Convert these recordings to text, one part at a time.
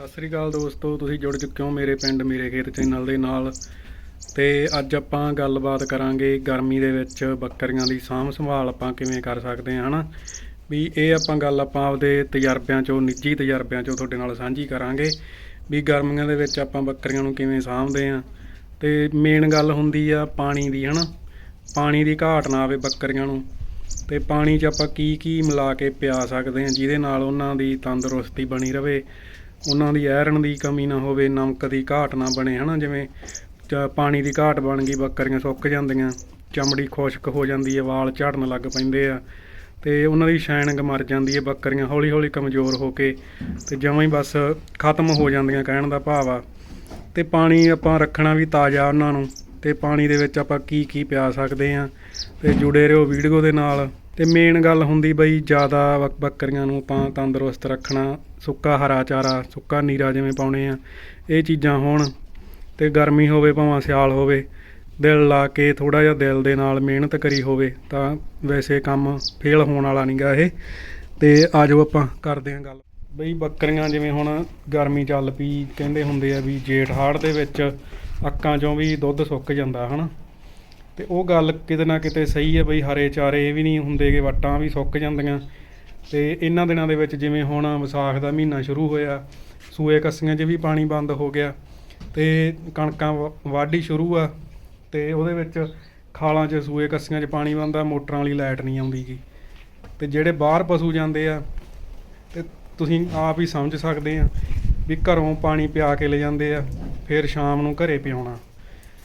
ਸਤਿ ਸ੍ਰੀ ਅਕਾਲ ਦੋਸਤੋ, ਤੁਸੀਂ ਜੁੜ ਚੁੱਕੇ ਹੋ ਮੇਰੇ ਪਿੰਡ ਮੇਰੇ ਖੇਤ ਚੈਨਲ ਦੇ ਨਾਲ। ਤੇ ਅੱਜ ਆਪਾਂ ਗੱਲਬਾਤ ਕਰਾਂਗੇ ਗਰਮੀ ਦੇ ਵਿੱਚ ਬੱਕਰੀਆਂ ਦੀ ਸਾਂਭ ਸੰਭਾਲ ਆਪਾਂ ਕਿਵੇਂ ਕਰ ਸਕਦੇ ਹਾਂ, ਹਨਾ? ਵੀ ਇਹ ਆਪਾਂ ਗੱਲ ਆਪਾਂ ਆਪਦੇ ਤਜਰਬਿਆਂ ਚੋਂ, ਨਿੱਜੀ ਤਜਰਬਿਆਂ ਚੋਂ ਤੁਹਾਡੇ ਨਾਲ ਸਾਂਝੀ ਕਰਾਂਗੇ ਵੀ ਗਰਮੀਆਂ ਦੇ ਵਿੱਚ ਆਪਾਂ ਬੱਕਰੀਆਂ ਨੂੰ ਕਿਵੇਂ ਸਾਂਭਦੇ ਹਾਂ। ਤੇ ਮੇਨ ਗੱਲ ਹੁੰਦੀ ਆ ਪਾਣੀ ਦੀ, ਹਨਾ? ਪਾਣੀ ਦੀ ਘਾਟ ਨਾ ਆਵੇ ਬੱਕਰੀਆਂ ਨੂੰ। ਤੇ ਪਾਣੀ 'ਚ ਆਪਾਂ ਕੀ ਕੀ ਮਿਲਾ ਕੇ ਪਿਆ ਸਕਦੇ ਹਾਂ, ਜਿਹਦੇ ਨਾਲ ਉਹਨਾਂ ਦੀ ਤੰਦਰੁਸਤੀ ਬਣੀ ਰਵੇ। ਉਹਨਾਂ ਦੀ ਐਰਨ ਦੀ ਕਮੀ ਨਾ ਹੋਵੇ, ਨਮਕ ਦੀ ਘਾਟ ਨਾ ਬਣੇ, ਹਨਾ? ਜਿਵੇਂ ਚ- ਪਾਣੀ ਦੀ ਘਾਟ ਬਣ ਗਈ, ਬੱਕਰੀਆਂ ਸੁੱਕ ਜਾਂਦੀਆਂ, ਚਮੜੀ ਖੁਸ਼ਕ ਹੋ ਜਾਂਦੀ ਹੈ, ਵਾਲ ਝੜਨ ਲੱਗ ਪੈਂਦੇ ਆ। ਤੇ ਉਹਨਾਂ ਦੀ ਸ਼ਾਇਨਿੰਗ ਮਰ ਜਾਂਦੀ ਹੈ, ਬੱਕਰੀਆਂ ਹੌਲੀ ਹੌਲੀ ਕਮਜ਼ੋਰ ਹੋ ਕੇ ਤੇ ਜਮਾਂ ਹੀ ਬਸ ਖਤਮ ਹੋ ਜਾਂਦੀਆਂ ਕਹਿਣ ਦਾ ਭਾਵ ਆ। ਤੇ ਪਾਣੀ ਆਪਾਂ ਰੱਖਣਾ ਵੀ ਤਾਜ਼ਾ ਉਹਨਾਂ ਨੂੰ, ਤੇ ਪਾਣੀ ਦੇ ਵਿੱਚ ਆਪਾਂ ਕੀ ਕੀ ਪਿਆ ਸਕਦੇ ਆ ਤੇ ਜੁੜੇ ਰਹੋ ਵੀਡੀਓ ਦੇ ਨਾਲ। ਤੇ ਮੇਨ ਗੱਲ ਹੁੰਦੀ ਬਈ ਜ਼ਿਆਦਾ ਬੱਕ- ਬੱਕਰੀਆਂ ਨੂੰ ਆਪਾਂ ਤੰਦਰੁਸਤ ਰੱਖਣਾ, ਸੁੱਕਾ ਹਰਾ ਚਾਰਾ, ਸੁੱਕਾ ਨੀਰਾ ਜਿਵੇਂ ਪਾਉਣੇ ਆ, ਇਹ ਚੀਜ਼ਾਂ ਹੋਣ ਤੇ ਗਰਮੀ ਹੋਵੇ ਭਾਵੇਂ ਸਿਆਲ ਹੋਵੇ, ਦਿਲ ਲਾ ਕੇ ਥੋੜਾ ਜਿਹਾ ਦਿਲ ਦੇ ਨਾਲ ਮਿਹਨਤ ਕਰੀ ਹੋਵੇ ਤਾਂ ਵੈਸੇ ਕੰਮ ਫੇਲ ਹੋਣ ਵਾਲਾ ਨਹੀਂਗਾ ਇਹ। ਤੇ ਆਜੋ ਆਪਾਂ ਕਰਦੇ ਹਾਂ ਗੱਲ। ਬਈ ਬੱਕਰੀਆਂ ਜਿਵੇਂ ਹੁਣ ਗਰਮੀ ਚੱਲ ਪਈ, ਕਹਿੰਦੇ ਹੁੰਦੇ ਆ ਵੀ ਜੇਠ ਹਾੜ ਦੇ ਵਿੱਚ ਅੱਕਾਂ ਚੋਂ ਵੀ ਦੁੱਧ ਸੁੱਕ ਜਾਂਦਾ, ਹਨਾ? ਤੇ ਉਹ ਗੱਲ ਕਿਤੇ ਨਾ ਕਿਤੇ ਸਹੀ ਹੈ ਬਈ, ਹਰੇ ਚਾਰੇ ਇਹ ਵੀ ਨਹੀਂ ਹੁੰਦੇ ਕਿ ਵੱਟਾਂ ਵੀ ਸੁੱਕ ਜਾਂਦੀਆਂ। ਤੇ ਇਹਨਾਂ ਦਿਨਾਂ ਦੇ ਵਿੱਚ ਜਿਵੇਂ ਹੁਣ ਵਿਸਾਖ ਦਾ ਮਹੀਨਾ ਸ਼ੁਰੂ ਹੋਇਆ, ਸੂਏ ਕੱਸੀਆਂ 'ਚ ਵੀ ਪਾਣੀ ਬੰਦ ਹੋ ਗਿਆ ਤੇ ਕਣਕਾਂ ਵਾਢੀ ਸ਼ੁਰੂ ਆ ਤੇ ਉਹਦੇ ਵਿੱਚ ਖਾਲਾਂ 'ਚ, ਸੂਏ ਕੱਸੀਆਂ 'ਚ ਪਾਣੀ ਬੰਦ ਆ, ਮੋਟਰਾਂ ਵਾਲੀ ਲਾਈਟ ਨਹੀਂ ਆਉਂਦੀ ਜੀ ਤੇ ਜਿਹੜੇ ਬਾਹਰ ਪਸ਼ੂ ਜਾਂਦੇ ਆ, ਤੇ ਤੁਸੀਂ ਆਪ ਹੀ ਸਮਝ ਸਕਦੇ ਆ ਵੀ ਘਰੋਂ ਪਾਣੀ ਪਿਆ ਕੇ ਲੈ ਜਾਂਦੇ ਆ, ਫਿਰ ਸ਼ਾਮ ਨੂੰ ਘਰੇ ਪਿਆਉਣਾ।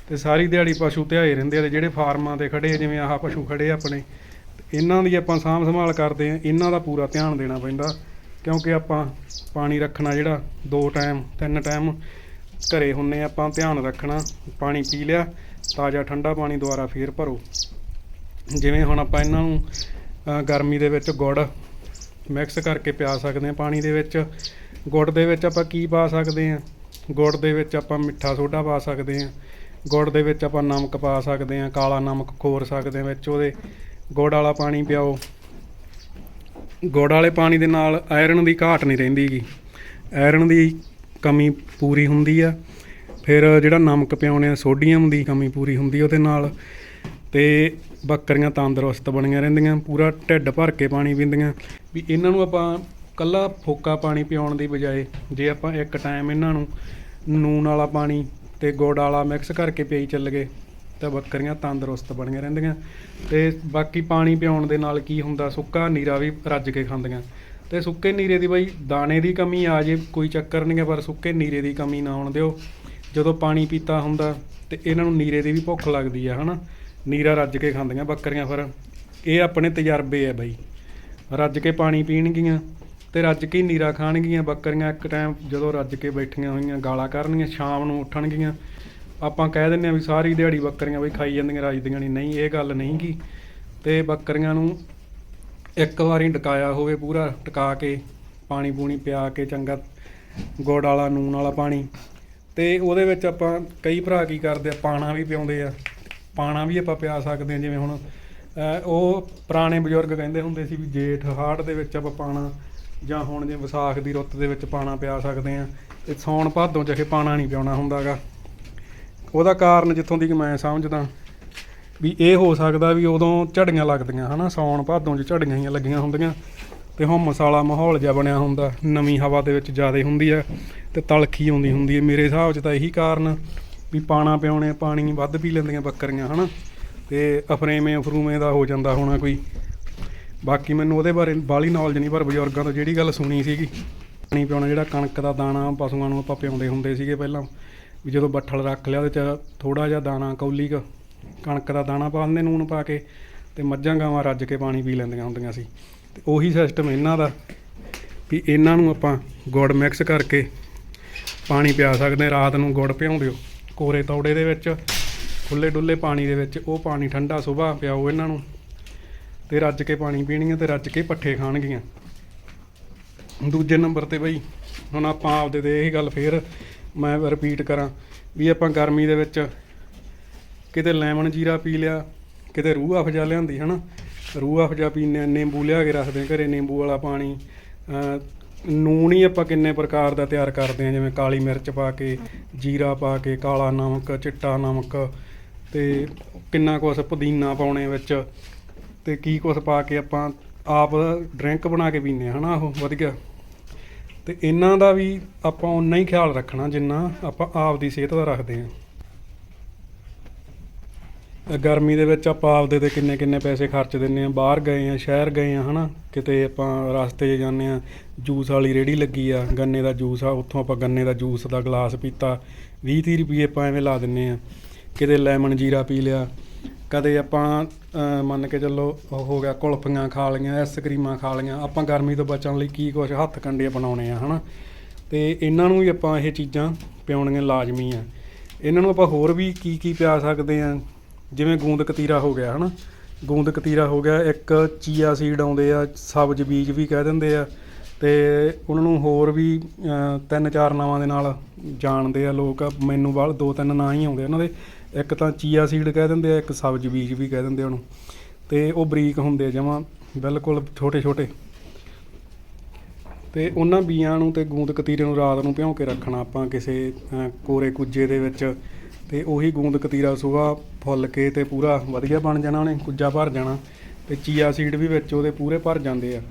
ਤੇ ਸਾਰੀ ਦਿਹਾੜੀ ਪਸ਼ੂ ਧਿਆਏ ਰਹਿੰਦੇ ਆ ਤੇ ਜਿਹੜੇ ਫਾਰਮਾਂ ਤੇ ਖੜੇ ਜਿਵੇਂ ਆਹ ਪਸ਼ੂ ਖੜੇ ਆ ਆਪਣੇ, ਇਹਨਾਂ ਦੀ ਆਪਾਂ ਸਾਂਭ ਸੰਭਾਲ ਕਰਦੇ ਆ, ਇਹਨਾਂ ਦਾ ਪੂਰਾ ਧਿਆਨ ਦੇਣਾ ਪੈਂਦਾ, ਕਿਉਂਕਿ ਆਪਾਂ ਪਾਣੀ ਰੱਖਣਾ ਜਿਹੜਾ, ਦੋ ਟਾਈਮ ਤਿੰਨ ਟਾਈਮ ਘਰੇ ਹੁੰਨੇ ਆਪਾਂ ਧਿਆਨ ਰੱਖਣਾ, ਪਾਣੀ ਪੀ ਲਿਆ, ਤਾਜ਼ਾ ਠੰਡਾ ਪਾਣੀ ਦੁਬਾਰਾ ਫੇਰ ਭਰੋ। ਜਿਵੇਂ ਹੁਣ ਆਪਾਂ ਇਹਨਾਂ ਨੂੰ ਗਰਮੀ ਦੇ ਵਿੱਚ ਗੁੜ ਮਿਕਸ ਕਰਕੇ ਪਿਆ ਸਕਦੇ ਹਾਂ ਪਾਣੀ ਦੇ ਵਿੱਚ, ਗੁੜ ਦੇ ਵਿੱਚ ਆਪਾਂ ਕੀ ਪਾ ਸਕਦੇ ਹਾਂ ਗੁੜ ਦੇ ਵਿੱਚ ਆਪਾਂ ਮਿੱਠਾ ਸੋਡਾ ਪਾ ਸਕਦੇ ਹਾਂ ਗੁੜ ਦੇ ਵਿੱਚ ਆਪਾਂ ਨਮਕ ਪਾ ਸਕਦੇ ਹਾਂ, ਕਾਲਾ ਨਮਕ ਖੋਰ ਸਕਦੇ ਹਾਂ ਵਿੱਚ ਉਹਦੇ। ਗੁੜ ਵਾਲਾ ਪਾਣੀ ਪਿਆਓ। ਗੁੜ ਵਾਲੇ ਪਾਣੀ ਦੇ ਨਾਲ ਆਇਰਨ ਦੀ ਘਾਟ ਨਹੀਂ ਰਹਿੰਦੀਗੀ ਆਇਰਨ ਦੀ ਕਮੀ ਪੂਰੀ ਹੁੰਦੀ ਆ। ਫਿਰ ਜਿਹੜਾ ਨਮਕ ਪਿਆਉਂਦੇ ਆ, ਸੋਡੀਅਮ ਦੀ ਕਮੀ ਪੂਰੀ ਹੁੰਦੀ ਉਹਦੇ ਨਾਲ। ਤੇ ਬੱਕਰੀਆਂ ਤੰਦਰੁਸਤ ਬਣੀਆਂ ਰਹਿੰਦੀਆਂ, ਪੂਰਾ ਢਿੱਡ ਭਰ ਕੇ ਪਾਣੀ ਪੀਂਦੀਆਂ। ਵੀ ਇਹਨਾਂ ਨੂੰ ਆਪਾਂ ਕੱਲਾ ਫੋਕਾ ਪਾਣੀ ਪਿਆਉਣ ਦੀ ਬਜਾਏ, ਜੇ ਆਪਾਂ ਇੱਕ ਟਾਈਮ ਇਹਨਾਂ ਨੂੰ ਨੂਨ ਵਾਲਾ ਪਾਣੀ ਤੇ ਗੁੜ ਵਾਲਾ ਮਿਕਸ ਕਰਕੇ ਪਈ ਚੱਲ ਗਏ। ਤਾਂ ਬੱਕਰੀਆਂ ਤੰਦਰੁਸਤ ਬਣੀਆਂ ਰਹਿੰਦੀਆਂ। ਤੇ ਬਾਕੀ ਪਾਣੀ ਪਿਆਉਣ ਦੇ ਨਾਲ ਕੀ ਹੁੰਦਾ, ਸੁੱਕਾ ਨੀਰਾ ਵੀ ਰੱਜ ਕੇ ਖਾਂਦੀਆਂ। ਤੇ ਸੁੱਕੇ ਨੀਰੇ ਦੀ ਬਈ ਦਾਣੇ ਦੀ ਕਮੀ ਆ ਜੇ, ਕੋਈ ਚੱਕਰ ਨਹੀਂ ਹੈ ਪਰ ਸੁੱਕੇ ਨੀਰੇ ਦੀ ਕਮੀ ਨਾ ਆਉਣ ਦਿਓ। ਜਦੋਂ ਪਾਣੀ ਪੀਤਾ ਹੁੰਦਾ, ਤੇ ਇਹਨਾਂ ਨੂੰ ਨੀਰੇ ਦੀ ਵੀ ਭੁੱਖ ਲੱਗਦੀ ਆ, ਹਨਾ? ਨੀਰਾ ਰੱਜ ਕੇ ਖਾਂਦੀਆਂ ਬੱਕਰੀਆਂ ਫਿਰ। ਇਹ ਆਪਣੇ ਤਜਰਬੇ ਆ ਬਈ। ਰੱਜ ਕੇ ਪਾਣੀ ਪੀਣਗੀਆਂ। ਤੇ ਰੱਜ ਕੇ ਨੀਰਾ ਖਾਣਗੀਆਂ ਬੱਕਰੀਆਂ ਇੱਕ ਟਾਈਮ ਜਦੋਂ ਰੱਜ ਕੇ ਬੈਠੀਆਂ ਹੋਈਆਂ, ਗਾਲਾਂ ਕਰਨਗੀਆਂ, ਸ਼ਾਮ ਨੂੰ ਉੱਠਣਗੀਆਂ। ਆਪਾਂ ਕਹਿ ਦਿੰਦੇ ਆ ਵੀ ਸਾਰੀ ਦਿਹਾੜੀ ਬੱਕਰੀਆਂ ਬਈ ਖਾਈ ਜਾਂਦੀਆਂ ਰੱਜਦੀਆਂ ਨਹੀਂ। ਨਹੀਂ, ਇਹ ਗੱਲ ਨਹੀਂ ਗੀ। ਤੇ ਬੱਕਰੀਆਂ ਨੂੰ ਇੱਕ ਵਾਰੀ ਟਕਾਇਆ ਹੋਵੇ ਪੂਰਾ ਟਕਾ ਕੇ ਪਾਣੀ ਪੂਣੀ ਪਿਆ ਕੇ ਚੰਗਾ ਗੁੜ ਵਾਲਾ ਨੂਨ ਵਾਲਾ ਪਾਣੀ। ਤੇ ਉਹਦੇ ਵਿੱਚ ਆਪਾਂ ਕਈ ਭਰਾ ਕੀ ਕਰਦੇ ਆ, ਪਾਣਾ ਵੀ ਪਿਆਉਂਦੇ ਆ। ਪਾਣਾ ਵੀ ਆਪਾਂ ਪਿਆ ਸਕਦੇ ਆ ਜਿਵੇਂ ਹੁਣ ਉਹ ਪੁਰਾਣੇ ਬਜ਼ੁਰਗ ਕਹਿੰਦੇ ਹੁੰਦੇ ਸੀ ਵੀ ਜੇਠ ਹਾੜ ਦੇ ਵਿੱਚ ਆਪਾਂ ਪਾਣਾ ਜਾਂ ਹੁਣ ਜੇ ਵਿਸਾਖ ਦੀ ਰੁੱਤ ਦੇ ਵਿੱਚ ਪਾਣਾ ਪਿਆ ਸਕਦੇ ਆ, ਤੇ ਸੌਣ ਭਾਦੋਂ ਚ ਇਹ ਪਾਣਾ ਨਹੀਂ ਪਿਆਉਣਾ ਹੁੰਦਾਗਾ। ਉਹਦਾ ਕਾਰਨ ਜਿੱਥੋਂ ਦੀ ਕਿ ਮੈਂ ਸਮਝਦਾ ਵੀ ਇਹ ਹੋ ਸਕਦਾ ਵੀ ਉਦੋਂ ਝੜੀਆਂ ਲੱਗਦੀਆਂ, ਹਨਾ ਸੌਣ ਭਾਦੋਂ 'ਚ ਝੜੀਆਂ ਹੀ ਲੱਗੀਆਂ ਹੁੰਦੀਆਂ, ਤੇ ਹੁਮਸ ਵਾਲਾ ਮਾਹੌਲ ਜਿਹਾ ਬਣਿਆ ਹੁੰਦਾ, ਨਵੀਂ ਹਵਾ ਦੇ ਵਿੱਚ ਜ਼ਿਆਦਾ ਹੁੰਦੀ ਆ, ਤੇ ਤਲਖੀ ਆਉਂਦੀ ਹੁੰਦੀ ਹੈ ਮੇਰੇ ਹਿਸਾਬ 'ਚ ਤਾਂ ਇਹੀ ਕਾਰਨ ਵੀ ਪਾਣਾ ਪਿਆਉਣੇ, ਪਾਣੀ ਵੱਧ ਪੀ ਲੈਂਦੀਆਂ ਬੱਕਰੀਆਂ, ਹਨਾ, ਤੇ ਅਫਰੇਵੇਂ ਅਫਰੂਵੇਂ ਦਾ ਹੋ ਜਾਂਦਾ ਹੋਣਾ ਕੋਈ। ਬਾਕੀ ਮੈਨੂੰ ਉਹਦੇ ਬਾਰੇ ਬਾਲੀ ਨੌਲੇਜ ਨਹੀਂ, ਪਰ ਬਜ਼ੁਰਗਾਂ ਤੋਂ ਜਿਹੜੀ ਗੱਲ ਸੁਣੀ ਸੀਗੀ, ਪਾਣੀ ਪਿਆਉਣਾ ਜਿਹੜਾ ਕਣਕ ਦਾ ਦਾਣਾ ਪਸ਼ੂਆਂ ਨੂੰ ਆਪਾਂ ਪਿਆਉਂਦੇ ਹੁੰਦੇ ਸੀਗੇ ਪਹਿਲਾਂ, ਵੀ ਜਦੋਂ ਬੱਠਲ ਰੱਖ ਲਿਆ ਉਹਦੇ ਚ ਥੋੜਾ ਜਿਹਾ ਦਾਣਾ, ਕੌਲੀ ਕਣਕ ਦਾ ਦਾਣਾ ਪਾ ਦਿੰਦੇ ਨੂਣ ਪਾ ਕੇ ਤੇ ਮੱਝਾਂ ਗਾਵਾਂ ਰੱਜ ਕੇ ਪਾਣੀ ਪੀ ਲੈਂਦੀਆਂ ਹੁੰਦੀਆਂ ਸੀ। ਤੇ ਉਹੀ ਸਿਸਟਮ ਇਹਨਾਂ ਦਾ, ਵੀ ਇਹਨਾਂ ਨੂੰ ਆਪਾਂ ਗੁੜ ਮਿਕਸ ਕਰਕੇ ਪਾਣੀ ਪਿਆ ਸਕਦੇ, ਰਾਤ ਨੂੰ ਗੁੜ ਭਿਉਂ ਦਿਓ ਕੋਰੇ ਤੌੜੇ ਦੇ ਵਿੱਚ ਖੁੱਲੇ ਡੁੱਲੇ ਪਾਣੀ ਦੇ ਵਿੱਚ ਉਹ ਪਾਣੀ ਠੰਡਾ ਸੁਬਾਹ ਪਿਆਓ ਇਹਨਾਂ ਨੂੰ। ਤੇ ਰੱਜ ਕੇ ਪਾਣੀ ਪੀਣਗੀਆਂ ਤੇ ਰੱਜ ਕੇ ਪੱਠੇ ਖਾਣਗੀਆਂ। ਦੂਜੇ ਨੰਬਰ ਤੇ ਬਈ ਹੁਣ ਆਪਾਂ ਆਪਦੇ ਤੇ ਇਹੀ ਗੱਲ ਫੇਰ ਮੈਂ ਰਿਪੀਟ ਕਰਾਂ ਵੀ ਆਪਾਂ ਗਰਮੀ ਦੇ ਵਿੱਚ ਕਿਤੇ ਲੈਮਨ ਜੀਰਾ ਪੀ ਲਿਆ ਕਿਤੇ ਰੂਹ ਅਫਜਾ ਲਿਆਂਦੀ ਹਨਾ? ਰੂਹ ਅਫਜਾ ਪੀਨੇ ਆ, ਨਿੰਬੂ ਲਿਆ ਕੇ ਰੱਖਦੇ ਆ ਘਰੇ ਨਿੰਬੂ ਵਾਲਾ ਪਾਣੀ ਅਹ ਨੂਣ ਹੀ ਆਪਾਂ ਕਿੰਨੇ ਪ੍ਰਕਾਰ ਦਾ ਤਿਆਰ ਕਰਦੇ ਆ ਜਿਵੇਂ ਕਾਲੀ ਮਿਰਚ ਪਾ ਕੇ ਜੀਰਾ ਪਾ ਕੇ ਕਾਲਾ ਨਮਕ ਚਿੱਟਾ ਨਮਕ ਤੇ ਕਿੰਨਾ ਕੁਛ ਪੁਦੀਨਾ ਪਾਉਣੇ ਵਿੱਚ ਤੇ ਕੀ ਕੁਛ ਪਾ ਕੇ ਆਪਾਂ ਆਪ ਡਰਿੰਕ ਬਣਾ ਕੇ ਪੀਂਦੇ ਆ, ਹਨਾ ਉਹ, ਵਧੀਆ। ਤੇ ਇਹਨਾਂ ਦਾ ਵੀ ਆਪਾਂ ਉਨਾ ਹੀ ਖਿਆਲ ਰੱਖਣਾ ਜਿੰਨਾ ਆਪਾਂ ਆਪ ਦੀ ਸਿਹਤ ਦਾ ਰੱਖਦੇ ਆ। ਗਰਮੀ ਦੇ ਵਿੱਚ ਆਪਾਂ ਆਪਦੇ ਤੇ ਕਿੰਨੇ ਕਿੰਨੇ ਪੈਸੇ ਖਰਚ ਦਿੰਨੇ ਆ, ਬਾਹਰ ਗਏ ਆ, ਸ਼ਹਿਰ ਗਏ ਆ, ਹਨਾ, ਕਿਤੇ ਆਪਾਂ ਰਸਤੇ 'ਚ ਜਾਂਦੇ ਆ, ਜੂਸ ਵਾਲੀ ਰੇੜੀ ਲੱਗੀ ਆ, ਗੰਨੇ ਦਾ ਜੂਸ ਆ, ਉੱਥੋਂ ਆਪਾਂ ਗੰਨੇ ਦਾ ਜੂਸ ਦਾ ਗਲਾਸ ਪੀਤਾ 20 30 ਰੁਪਏ ਆਪਾਂ ਐਵੇਂ ਲਾ ਦਿੰਨੇ ਆ। ਕਿਤੇ ਲੈਮਨ ਜੀਰਾ ਪੀ ਲਿਆ ਕਦੇ ਆਪਾਂ ਮੰਨ ਕੇ ਚੱਲੋ ਹੋ ਗਿਆ, ਕੁਲਫੀਆਂ ਖਾ ਲਈਆਂ ਆਈਸਕ੍ਰੀਮਾਂ ਖਾ ਲਈਆਂ, ਆਪਾਂ ਗਰਮੀ ਤੋਂ ਬਚਣ ਲਈ ਕੀ ਕੁਛ ਹੱਥ ਕੰਡੇ ਬਣਾਉਣੇ ਆ, ਹਨਾ? ਤੇ ਇਹਨਾਂ ਨੂੰ ਵੀ ਆਪਾਂ ਇਹ ਚੀਜ਼ਾਂ ਪਿਆਉਣੀਆਂ ਲਾਜ਼ਮੀ ਆ। ਇਹਨਾਂ ਨੂੰ ਆਪਾਂ ਹੋਰ ਵੀ ਕੀ ਕੀ ਪਿਆ ਸਕਦੇ ਆ? ਜਿਵੇਂ ਗੂੰਦ ਕਤੀਰਾ ਹੋ ਗਿਆ, ਹਨਾ? ਗੂੰਦ ਕਤੀਰਾ ਹੋ ਗਿਆ, ਇੱਕ ਚੀਆ ਸੀਡ ਆਉਂਦੇ ਆ, ਸਬਜ਼ ਬੀਜ ਵੀ ਕਹਿ ਦਿੰਦੇ ਆ। ਤੇ ਉਹਨਾਂ ਨੂੰ ਹੋਰ ਵੀ ਤਿੰਨ ਚਾਰ ਨਾਵਾਂ ਦੇ ਨਾਲ ਜਾਣਦੇ ਆ ਲੋਕ। ਮੈਨੂੰ ਬਾਅਦ ਦੋ ਤਿੰਨ ਨਾਂ ਹੀ ਆਉਂਦੇ ਉਹਨਾਂ ਦੇ। ਇੱਕ ਤਾਂ ਚੀਆ ਸੀਡ ਕਹਿ ਦਿੰਦੇ ਆ, ਇੱਕ ਸਬਜ਼ ਬੀਜ ਵੀ ਕਹਿ ਦਿੰਦੇ ਉਹਨੂੰ। ਤੇ ਉਹ ਬਰੀਕ ਹੁੰਦੇ ਜਮਾਂ, ਬਿਲਕੁਲ ਛੋਟੇ ਛੋਟੇ। ਤੇ ਉਹਨਾਂ ਬੀਆਂ ਨੂੰ ਤੇ ਗੂੰਦ ਕਤੀਰੇ ਨੂੰ ਰਾਤ ਨੂੰ ਭਿਉਂ ਕੇ ਰੱਖਣਾ ਆਪਾਂ ਕਿਸੇ ਕੋਰੇ ਕੁੱਜੇ ਦੇ ਵਿੱਚ। ਤੇ ਉਹੀ ਗੂੰਦ ਕਤੀਰਾ ਸੁਬਾਹ ਫੁੱਲ ਕੇ ਤੇ ਪੂਰਾ ਵਧੀਆ ਬਣ ਜਾਣਾ ਉਹਨੇ, ਕੁੱਜਾ ਭਰ ਜਾਣਾ। ਤੇ ਚੀਆ ਸੀਡ ਵੀ ਵਿੱਚ ਉਹਦੇ ਪੂਰੇ ਭਰ ਜਾਂਦੇ ਆ।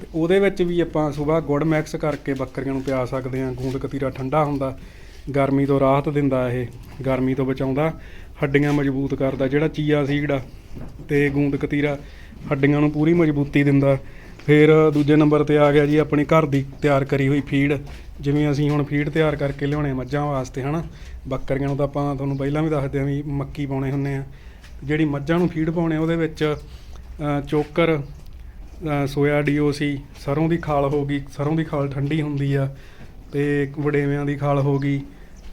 ਤੇ ਉਹਦੇ ਵਿੱਚ ਵੀ ਆਪਾਂ ਸੁਬਾਹ ਗੁੜ ਮਿਕਸ ਕਰਕੇ ਬੱਕਰੀਆਂ ਨੂੰ ਪਿਆ ਸਕਦੇ ਆ, ਗੂੰਦ ਕਤੀਰਾ ਠੰਡਾ ਹੁੰਦਾ। ਗਰਮੀ ਤੋਂ ਰਾਹਤ ਦਿੰਦਾ ਇਹ ਗਰਮੀ ਤੋਂ ਬਚਾਉਂਦਾ ਹੱਡੀਆਂ ਮਜ਼ਬੂਤ ਕਰਦਾ ਜਿਹੜਾ ਚੀਆ ਸੀਡ ਆ ਤੇ ਗੂੰਦ ਕਤੀਰਾ ਹੱਡੀਆਂ ਨੂੰ ਪੂਰੀ ਮਜ਼ਬੂਤੀ ਦਿੰਦਾ। ਫਿਰ ਦੂਜੇ ਨੰਬਰ ਤੇ ਆ ਗਿਆ ਜੀ ਆਪਣੀ ਘਰ ਦੀ ਤਿਆਰ ਕਰੀ ਹੋਈ ਫੀਡ ਜਿਵੇਂ ਅਸੀਂ ਹੁਣ ਫੀਡ ਤਿਆਰ ਕਰਕੇ ਲਿਆਉਣੇ ਮੱਝਾਂ ਵਾਸਤੇ ਹਨਾ? ਬੱਕਰੀਆਂ ਨੂੰ ਤਾਂ ਆਪਾਂ ਤੁਹਾਨੂੰ ਪਹਿਲਾਂ ਵੀ ਦੱਸਦੇ ਆ ਵੀ ਮੱਕੀ ਪਾਉਣੇ ਹੁੰਨੇ ਆ। ਜਿਹੜੀ ਮੱਝਾਂ ਨੂੰ ਫੀਡ ਪਾਉਣੇ ਉਹਦੇ ਵਿੱਚ ਅ, ਚੋਕਰ ਅ, ਸੋਇਆ ਡੀਓਸੀ ਸਰੋਂ ਦੀ ਖਾਲ ਹੋ ਗਈ ਸਰੋਂ ਦੀ ਖਾਲ ਠੰਡੀ ਹੁੰਦੀ ਆ ਤੇ ਵੜੇਵਿਆਂ ਦੀ ਖਾਲ ਹੋ ਗਈ,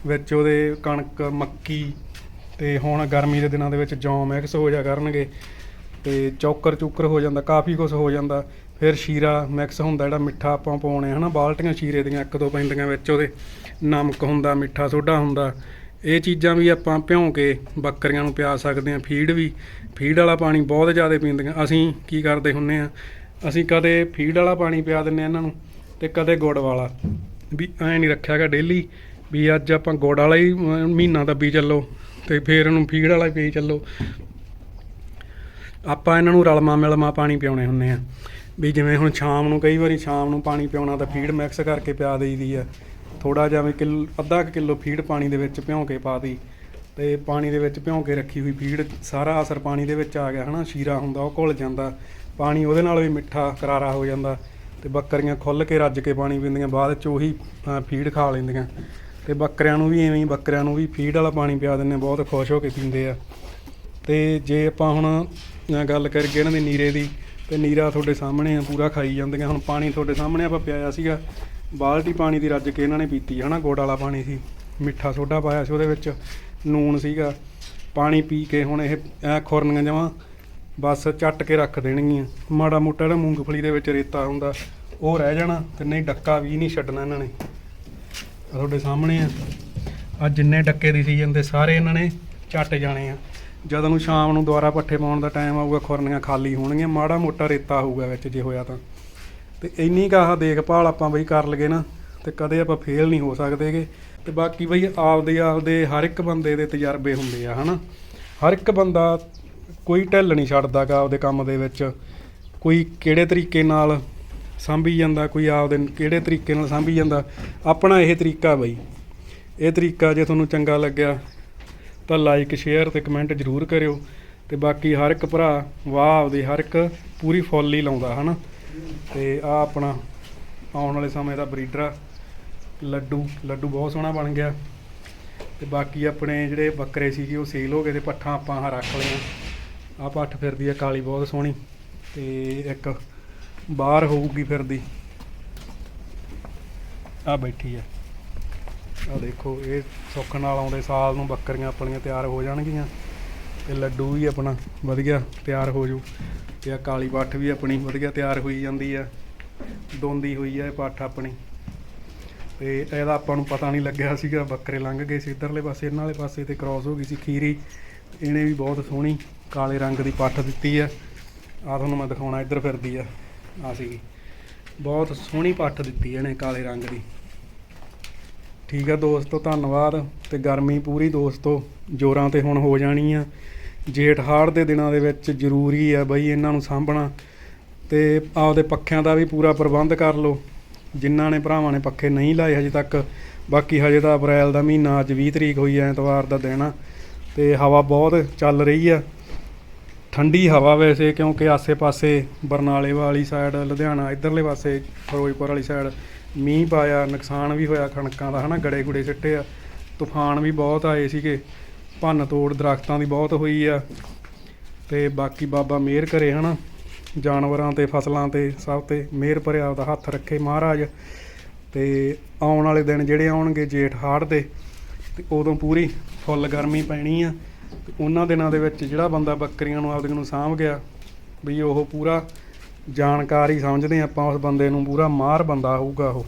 ਵਿੱਚ ਉਹਦੇ ਕਣਕ, ਮੱਕੀ ਤੇ ਹੁਣ ਗਰਮੀ ਦੇ ਦਿਨਾਂ ਦੇ ਵਿੱਚ ਜੌਂ ਮਿਕਸ ਹੋ ਜਾ ਕਰਨਗੇ ਤੇ ਚੌਕਰ ਚੁੱਕਰ ਹੋ ਜਾਂਦਾ, ਕਾਫੀ ਕੁਝ ਹੋ ਜਾਂਦਾ, ਫਿਰ ਸ਼ੀਰਾ ਮਿਕਸ ਹੁੰਦਾ ਜਿਹੜਾ ਮਿੱਠਾ ਆਪਾਂ ਪਾਉਣੇ ਹਨਾ, ਬਾਲਟੀਆਂ ਸ਼ੀਰੇ ਦੀਆਂ ਇੱਕ ਦੋ ਪੈਂਦੀਆਂ ਵਿੱਚ ਉਹਦੇ, ਨਮਕ ਹੁੰਦਾ, ਮਿੱਠਾ ਸੋਡਾ ਹੁੰਦਾ, ਇਹ ਚੀਜ਼ਾਂ ਵੀ ਆਪਾਂ ਭਿਉਂ ਕੇ ਬੱਕਰੀਆਂ ਨੂੰ ਪਿਆ ਸਕਦੇ ਹਾਂ, ਫੀਡ ਵੀ, ਫੀਡ ਵਾਲਾ ਪਾਣੀ ਬਹੁਤ ਜ਼ਿਆਦਾ ਪੀਂਦੀਆਂ, ਅਸੀਂ ਕੀ ਕਰਦੇ ਹੁੰਨੇ ਆ, ਅਸੀਂ ਕਦੇ ਫੀਡ ਵਾਲਾ ਪਾਣੀ ਪਿਆ ਦਿੰਨੇ ਆ ਇਹਨਾਂ ਨੂੰ ਤੇ ਕਦੇ ਗੁੜ ਵਾਲਾ। ਵੀ ਐ ਨਹੀਂ ਰੱਖਿਆਗਾ ਡੇਲੀ ਵੀ ਅੱਜ ਆਪਾਂ ਗੁੜ ਵਾਲਾ ਹੀ ਅਮ, ਮਹੀਨਾ ਦੱਬੀ ਚੱਲੋ ਤੇ ਫਿਰ ਇਹਨੂੰ ਫੀਡ ਵਾਲਾ ਪੀ ਚੱਲੋ। ਆਪਾਂ ਇਹਨਾਂ ਨੂੰ ਰਲਮਾ ਮਿਲਮਾ ਪਾਣੀ ਪਿਆਉਣੇ ਹੁੰਨੇ ਆ। ਵੀ ਜਿਵੇਂ ਹੁਣ ਸ਼ਾਮ ਨੂੰ ਕਈ ਵਾਰੀ ਸ਼ਾਮ ਨੂੰ ਪਾਣੀ ਪਿਆਉਣਾ ਤਾਂ ਫੀਡ ਮਿਕਸ ਕਰਕੇ ਪਿਆ ਦੇਈਦੀ ਆ। ਥੋੜਾ ਜਿਹਾ ਵੀ ਕਿਲੋ ਅੱਧਾ ਕੁ ਕਿਲੋ ਫੀਡ ਪਾਣੀ ਦੇ ਵਿੱਚ ਭਿਉਂ ਕੇ ਪਾ ਦੀ ਤੇ ਪਾਣੀ ਦੇ ਵਿੱਚ ਭਿਉਂ ਕੇ ਰੱਖੀ ਹੋਈ ਫੀਡ ਸਾਰਾ ਅਸਰ ਪਾਣੀ ਦੇ ਵਿੱਚ ਆ ਗਿਆ ਹਨਾ ਸ਼ੀਰਾ ਹੁੰਦਾ ਉਹ ਘੁਲ ਜਾਂਦਾ। ਪਾਣੀ ਉਹਦੇ ਨਾਲ ਵੀ ਮਿੱਠਾ ਕਰਾਰਾ ਹੋ ਜਾਂਦਾ। ਤੇ ਬੱਕਰੀਆਂ ਖੁੱਲ ਕੇ ਰੱਜ ਕੇ ਪਾਣੀ ਪੀਂਦੀਆਂ ਬਾਅਦ ਚ ਉਹੀ ਫੀਡ ਖਾ ਲੈਂਦੀਆਂ। ਤੇ ਬੱਕਰਿਆਂ ਨੂੰ ਵੀ ਐਵੇਂ ਹੀ ਬੱਕਰਿਆਂ ਨੂੰ ਵੀ ਫੀਡ ਵਾਲਾ ਪਾਣੀ ਪਿਆ ਦਿੰਦੇ ਆ, ਬਹੁਤ ਖੁਸ਼ ਹੋ ਕੇ ਪੀਂਦੇ ਆ। ਤੇ ਜੇ ਆਪਾਂ ਹੁਣ ਗੱਲ ਕਰੀਏ ਇਹਨਾਂ ਦੇ ਨੀਰੇ ਦੀ ਤੇ ਨੀਰਾ ਤੁਹਾਡੇ ਸਾਹਮਣੇ ਆ ਪੂਰਾ ਖਾਈ ਜਾਂਦੀਆਂ। ਹੁਣ ਪਾਣੀ ਤੁਹਾਡੇ ਸਾਹਮਣੇ ਆਪਾਂ ਪਿਆਇਆ ਸੀਗਾ ਬਾਲਟੀ ਪਾਣੀ ਦੀ ਰੱਜ ਕੇ ਇਹਨਾਂ ਨੇ ਪੀਤੀ ਹਨਾ ਗੁੜ ਵਾਲਾ ਪਾਣੀ ਸੀ। ਮਿੱਠਾ ਸੋਡਾ ਪਾਇਆ ਸੀ ਉਹਦੇ ਵਿੱਚ ਨੂਣ ਸੀਗਾ। ਪਾਣੀ ਪੀ ਕੇ ਹੁਣ ਇਹ ਐ ਖੁਰਨੀਆਂ ਜਮਾਂ ਬਸ ਚੱਟ ਕੇ ਰੱਖ ਦੇਣਗੀਆਂ। ਮਾੜਾ ਮੋਟਾ ਜਿਹੜਾ ਮੂੰਗਫਲੀ ਦੇ ਵਿੱਚ ਰੇਤਾ ਹੁੰਦਾ, ਉਹ ਰਹਿ ਜਾਣਾ ਤੇ ਨਹੀਂ ਡੱਕਾ ਵੀ ਨਹੀਂ ਛੱਡਣਾ ਇਹਨਾਂ ਨੇ। ਤੁਹਾਡੇ ਸਾਹਮਣੇ ਆ। ਆ ਜਿੰਨੇ ਡੱਕੇ ਦੀ ਸੀਜ਼ਨ ਦੇ ਸਾਰੇ ਇਹਨਾਂ ਨੇ ਚੱਟ ਜਾਣੇ ਆ। ਜਦੋਂ ਨੂੰ ਸ਼ਾਮ ਨੂੰ ਦੁਬਾਰਾ ਪੱਠੇ ਪਾਉਣ ਦਾ ਟਾਈਮ ਆਊਗਾ, ਖੁਰਨੀਆਂ ਖਾਲੀ ਹੋਣਗੀਆਂ, ਮਾੜਾ ਮੋਟਾ ਰੇਤਾ ਹੋਊਗਾ ਵਿੱਚ ਜੇ ਹੋਇਆ ਤਾਂ। ਤੇ ਇੰਨੀ ਕੁ ਆਹ ਦੇਖਭਾਲ ਆਪਾਂ ਬਈ ਕਰ ਲਗੇ ਨਾ, ਤੇ ਕਦੇ ਆਪਾਂ ਫੇਲ ਨਹੀਂ ਹੋ ਸਕਦੇਗੇ ਤੇ ਬਾਕੀ ਬਈ ਆਪਦੇ ਆਪਦੇ ਹਰ ਇੱਕ ਬੰਦੇ ਦੇ ਤਜਰਬੇ ਹੁੰਦੇ ਆ, ਹਨਾ? ਹਰ ਇੱਕ ਬੰਦਾ ਕੋਈ ਢਿੱਲ ਨਹੀਂ ਛੱਡਦਾਗਾ ਆਪਦੇ ਕੰਮ ਦੇ ਵਿੱਚ। ਕੋਈ ਕਿਹੜੇ ਤਰੀਕੇ ਨਾਲ ਸਾਂਭੀ ਜਾਂਦਾ, ਕੋਈ ਆਪਦੇ ਕਿਹੜੇ ਤਰੀਕੇ ਨਾਲ ਸਾਂਭੀ ਜਾਂਦਾ। ਆਪਣਾ ਇਹ ਤਰੀਕਾ ਬਈ। ਇਹ ਤਰੀਕਾ ਜੇ ਤੁਹਾਨੂੰ ਚੰਗਾ ਲੱਗਿਆ ਤਾਂ ਲਾਈਕ ਸ਼ੇਅਰ ਤੇ ਕਮੈਂਟ ਜ਼ਰੂਰ ਕਰਿਓ। ਤੇ ਬਾਕੀ ਹਰ ਇੱਕ ਭਰਾ ਵਾਹ ਆਪਦੀ ਹਰ ਇੱਕ ਪੂਰੀ ਫੁੱਲ ਹੀ ਲਾਉਂਦਾ, ਹਨਾ? ਤੇ ਆ ਆਪਣਾ ਆਉਣ ਵਾਲੇ ਸਮੇਂ ਦਾ ਬਰੀਡਰ ਆ ਲੱਡੂ ਲੱਡੂ ਬਹੁਤ ਸੋਹਣਾ ਬਣ ਗਿਆ। ਤੇ ਬਾਕੀ ਆਪਣੇ ਜਿਹੜੇ ਬੱਕਰੇ ਸੀਗੇ ਉਹ ਸੇਲ ਹੋ ਗਏ ਤੇ ਪੱਠਾਂ ਆਪਾਂ ਆਹ ਰੱਖ ਲਈਆਂ। ਆ ਪੱਠ ਫਿਰਦੀ ਆ, ਕਾਲੀ ਬਹੁਤ ਸੋਹਣੀ ਤੇ ਇੱਕ ਬਾਹਰ ਹੋਊਗੀ ਫਿਰਦੀ। ਆ ਬੈਠੀ ਆ। ਆ ਦੇਖੋ, ਇਹ ਸੁੱਖ ਨਾਲ ਆਉਂਦੇ ਸਾਲ ਨੂੰ ਬੱਕਰੀਆਂ ਆਪਣੀਆਂ ਤਿਆਰ ਹੋ ਜਾਣਗੀਆਂ ਤੇ ਲੱਡੂ ਵੀ ਆਪਣਾ ਵਧੀਆ ਤਿਆਰ ਹੋ ਜੂ ਤੇ ਆ ਕਾਲੀ ਪੱਠ ਵੀ ਆਪਣੀ ਵਧੀਆ ਤਿਆਰ ਹੋਈ ਜਾਂਦੀ ਆ, ਦੋਂਦੀ ਹੋਈ ਆ ਇਹ ਪੱਠ ਆਪਣੀ। ਤੇ ਇਹਦਾ ਆਪਾਂ ਨੂੰ ਪਤਾ ਨਹੀਂ ਲੱਗਿਆ ਸੀਗਾ, ਬੱਕਰੇ ਲੰਘ ਗਏ ਸੀ ਇਧਰਲੇ ਪਾਸੇ, ਇਹਨਾਂ ਵਾਲੇ ਪਾਸੇ ਤੇ ਕ੍ਰਾਸ ਹੋ ਗਈ ਸੀ ਖੀਰੀ, ਇਹਨੇ ਵੀ ਬਹੁਤ ਸੋਹਣੀ ਕਾਲੇ ਰੰਗ ਦੀ ਪੱਠ ਦਿੱਤੀ ਆ ਆ ਤੁਹਾਨੂੰ ਮੈਂ ਦਿਖਾਉਣਾ, ਇੱਧਰ ਫਿਰਦੀ ਆ ਆ ਸੀਗੀ। ਬਹੁਤ ਸੋਹਣੀ ਪੱਠ ਦਿੱਤੀ ਇਹਨੇ ਕਾਲੇ ਰੰਗ ਦੀ। ਠੀਕ ਆ ਦੋਸਤੋ, ਧੰਨਵਾਦ ਤੇ ਗਰਮੀ ਪੂਰੀ ਦੋਸਤੋ, ਜੋਰਾਂ ਤੇ ਹੁਣ ਹੋ ਜਾਣੀ ਆ। ਜੇਠ ਹਾੜ ਦੇ ਦਿਨਾਂ ਦੇ ਵਿੱਚ ਜ਼ਰੂਰੀ ਆ ਬਈ ਇਹਨਾਂ ਨੂੰ ਸਾਂਭਣਾ ਤੇ ਆਪਦੇ ਪੱਖਿਆਂ ਦਾ ਵੀ ਪੂਰਾ ਪ੍ਰਬੰਧ ਕਰ ਲਓ। ਜਿਨ੍ਹਾਂ ਨੇ ਭਰਾਵਾਂ ਨੇ ਪੱਖੇ ਨਹੀਂ ਲਾਏ ਹਜੇ ਤੱਕ, ਬਾਕੀ ਹਜੇ ਤਾਂ ਅਪ੍ਰੈਲ ਦਾ ਮਹੀਨਾ, ਅੱਜ 20 ਤਰੀਕ ਹੋਈ ਐ ਐਤਵਾਰ ਦਾ ਦਿਨ ਆ ਤੇ ਹਵਾ ਬਹੁਤ ਚੱਲ ਰਹੀ ਆ। ਠੰਡੀ ਹਵਾ ਵੈਸੇ, ਕਿਉਂਕਿ ਆਸੇ-ਪਾਸੇ ਬਰਨਾਲੇ ਵਾਲੀ ਸਾਈਡ ਲੁਧਿਆਣਾ ਇਧਰਲੇ ਪਾਸੇ, ਫਿਰੋਜ਼ਪੁਰ ਵਾਲੀ ਸਾਈਡ ਮੀਂਹ ਪਾਇਆ, ਨੁਕਸਾਨ ਵੀ ਹੋਇਆ ਕਣਕਾਂ ਦਾ, ਹਨਾ ਗੜੇ ਗੁੜੇ ਸਿੱਟੇ ਆ। ਤੂਫਾਨ ਵੀ ਬਹੁਤ ਆਏ ਸੀਗੇ ਭੰਨ ਤੋੜ ਦਰਖਤਾਂ ਦੀ ਬਹੁਤ ਹੋਈ ਆ। ਤੇ ਬਾਕੀ ਬਾਬਾ ਮਿਹਰ ਕਰੇ, ਹਨਾ, ਜਾਨਵਰਾਂ ਤੇ, ਫਸਲਾਂ ਤੇ, ਸਭ ਤੇ ਮਿਹਰ ਭਰਿਆ ਆਪਦਾ ਹੱਥ ਰੱਖੇ ਮਹਾਰਾਜ। ਤੇ ਆਉਣ ਵਾਲੇ ਦਿਨ ਜਿਹੜੇ ਆਉਣਗੇ ਜੇਠ ਹਾੜ ਦੇ, ਤੇ ਉਦੋਂ ਪੂਰੀ ਫੁੱਲ ਗਰਮੀ ਪੈਣੀ ਆ। ਤੇ ਉਹਨਾਂ ਦਿਨਾਂ ਦੇ ਵਿੱਚ ਜਿਹੜਾ ਬੰਦਾ ਬੱਕਰੀਆਂ ਨੂੰ ਆਪਦੀਆਂ ਨੂੰ ਸਾਂਭ ਗਿਆ, ਵੀ ਉਹ ਪੂਰਾ ਜਾਣਕਾਰੀ ਹੀ ਸਮਝਦੇ ਆਪਾਂ, ਉਸ ਬੰਦੇ ਨੂੰ ਪੂਰਾ ਮਾਹਰ ਬੰਦਾ ਹੋਊਗਾ ਉਹ।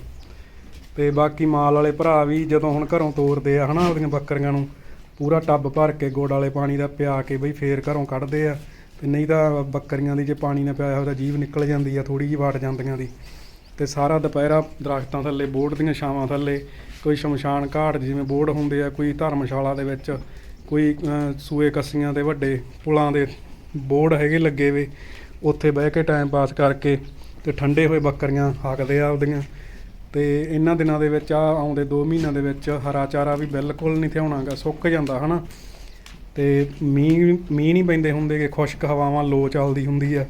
ਤੇ ਬਾਕੀ ਮਾਲ ਵਾਲੇ ਭਰਾ ਵੀ ਜਦੋਂ ਹੁਣ ਘਰੋਂ ਤੋਰਦੇ ਆ, ਹਨਾ, ਆਪਦੀਆਂ ਬੱਕਰੀਆਂ ਨੂੰ, ਪੂਰਾ ਟੱਬ ਭਰ ਕੇ ਗੁੜ ਵਾਲੇ ਪਾਣੀ ਦਾ ਪਿਆ ਕੇ ਬਈ ਫੇਰ ਘਰੋਂ ਕੱਢਦੇ ਆ। ਤੇ ਨਹੀਂ ਤਾਂ ਬੱਕਰੀਆਂ ਦੀ ਜੇ ਪਾਣੀ ਨਾ ਪਿਆ ਹੋਇਆ ਤਾਂ ਜੀਵ ਨਿਕਲ ਜਾਂਦੀ ਆ ਥੋੜੀ ਜਿਹੀ ਵਾਟ ਜਾਂਦੀਆਂ ਦੀ। ਤੇ ਸਾਰਾ ਦੁਪਹਿਰਾ ਦਰਖਤਾਂ ਥੱਲੇ ਬੋਰਡ ਦੀਆਂ ਛਾਵਾਂ ਥੱਲੇ, ਕੋਈ ਸ਼ਮਸ਼ਾਨ ਘਾਟ ਜਿਵੇਂ ਬੋਰਡ ਹੁੰਦੇ ਆ, ਕੋਈ ਧਰਮਸ਼ਾਲਾ ਦੇ ਵਿੱਚ ਕੋਈ ਸੂਏ ਕੱਸੀਆਂ ਦੇ ਵੱਡੇ ਪੁਲਾਂ ਦੇ ਬੋਰਡ ਹੈਗੇ ਲੱਗੇ ਵੇ, ਉੱਥੇ ਬਹਿ ਕੇ ਟਾਈਮ ਪਾਸ ਕਰਕੇ ਤੇ ਠੰਡੇ ਹੋਏ ਬੱਕਰੀਆਂ ਹਾਕਦੇ ਆ ਆਪਦੀਆਂ। ਤੇ ਇਹਨਾਂ ਦਿਨਾਂ ਦੇ ਵਿੱਚ ਆ ਆਉਂਦੇ 2 ਮਹੀਨਿਆਂ ਦੇ ਵਿੱਚ ਹਰਾ ਚਾਰਾ ਵੀ ਬਿਲਕੁਲ ਨਹੀਂ ਥਿਆਉਣਾਗਾ ਸੁੱਕ ਜਾਂਦਾ, ਹਨਾ? ਤੇ ਮੀਂਹ ਮੀਂਹ ਨਹੀਂ ਪੈਂਦੇ ਹੁੰਦੇ ਕਿ ਖੁਸ਼ਕ ਹਵਾਵਾਂ ਲੋ ਚੱਲਦੀ ਹੁੰਦੀ ਆ।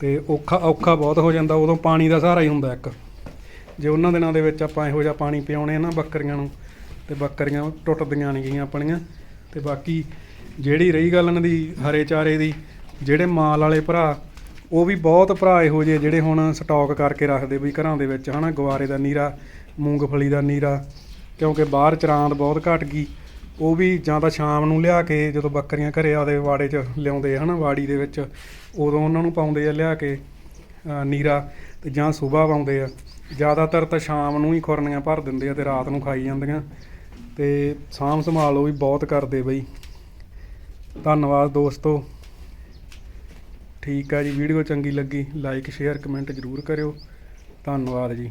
ਤੇ ਔਖਾ ਔਖਾ ਬਹੁਤ ਹੋ ਜਾਂਦਾ, ਉਦੋਂ ਪਾਣੀ ਦਾ ਸਹਾਰਾ ਹੀ ਹੁੰਦਾ ਇੱਕ। ਜੇ ਉਹਨਾਂ ਦਿਨਾਂ ਦੇ ਵਿੱਚ ਆਪਾਂ ਇਹੋ ਜਿਹਾ ਪਾਣੀ ਪਿਆਉਣੇ ਆ ਨਾ ਬੱਕਰੀਆਂ ਨੂੰ, ਤੇ ਬੱਕਰੀਆਂ ਟੁੱਟਦੀਆਂ ਨਹੀਂ ਗਈਆਂ ਆਪਣੀਆਂ। ਤੇ ਬਾਕੀ ਜਿਹੜੀ ਰਹੀ ਗੱਲ ਇਹਨਾਂ ਦੀ ਹਰੇ ਚਾਰੇ ਦੀ, ਜਿਹੜੇ ਮਾਲ ਵਾਲੇ ਭਰਾ, ਉਹ ਵੀ ਬਹੁਤ ਭਰਾ ਇਹੋ ਜਿਹੇ ਜਿਹੜੇ ਹੁਣ ਸਟਾਕ ਕਰਕੇ ਰੱਖਦੇ ਵੀ ਘਰਾਂ ਦੇ ਵਿੱਚ, ਹਨਾ ਗਵਾਰੇ ਦਾ ਨੀਰਾ, ਮੂੰਗਫਲੀ ਦਾ ਨੀਰਾ, ਕਿਉਂਕਿ ਬਾਹਰ ਚਰਾਂਦ ਬਹੁਤ ਘਟ ਗਈ। ਉਹ ਵੀ ਜਾਂ ਤਾਂ ਸ਼ਾਮ ਨੂੰ ਲਿਆ ਕੇ ਜਦੋਂ ਬੱਕਰੀਆਂ ਘਰੇ ਆਦੇ ਵਾੜੇ 'ਚ ਲਿਆਉਂਦੇ ਆ, ਹਨਾ, ਵਾੜੀ ਦੇ ਵਿੱਚ, ਉਦੋਂ ਉਹਨਾਂ ਨੂੰ ਪਾਉਂਦੇ ਆ ਲਿਆ ਕੇ ਨੀਰਾ ਤੇ ਜਾਂ ਸਵੇਰ ਪਾਉਂਦੇ ਆ। ਜ਼ਿਆਦਾਤਰ ਤਾਂ ਸ਼ਾਮ ਨੂੰ ਹੀ ਖੁਰਨੀਆਂ ਭਰ ਦਿੰਦੇ ਆ ਤੇ ਰਾਤ ਨੂੰ ਖਾਈ ਜਾਂਦੀਆਂ। ਤੇ ਸਾਂਭ ਸੰਭਾਲ ਉਹ ਵੀ ਬਹੁਤ ਕਰਦੇ ਬਈ। ਧੰਨਵਾਦ ਦੋਸਤੋ। ਠੀਕ ਆ ਜੀ, ਵੀਡੀਓ ਚੰਗੀ ਲੱਗੀ ਲਾਈਕ ਸ਼ੇਅਰ ਕਮੈਂਟ ਜ਼ਰੂਰ ਕਰਿਓ। ਧੰਨਵਾਦ ਜੀ।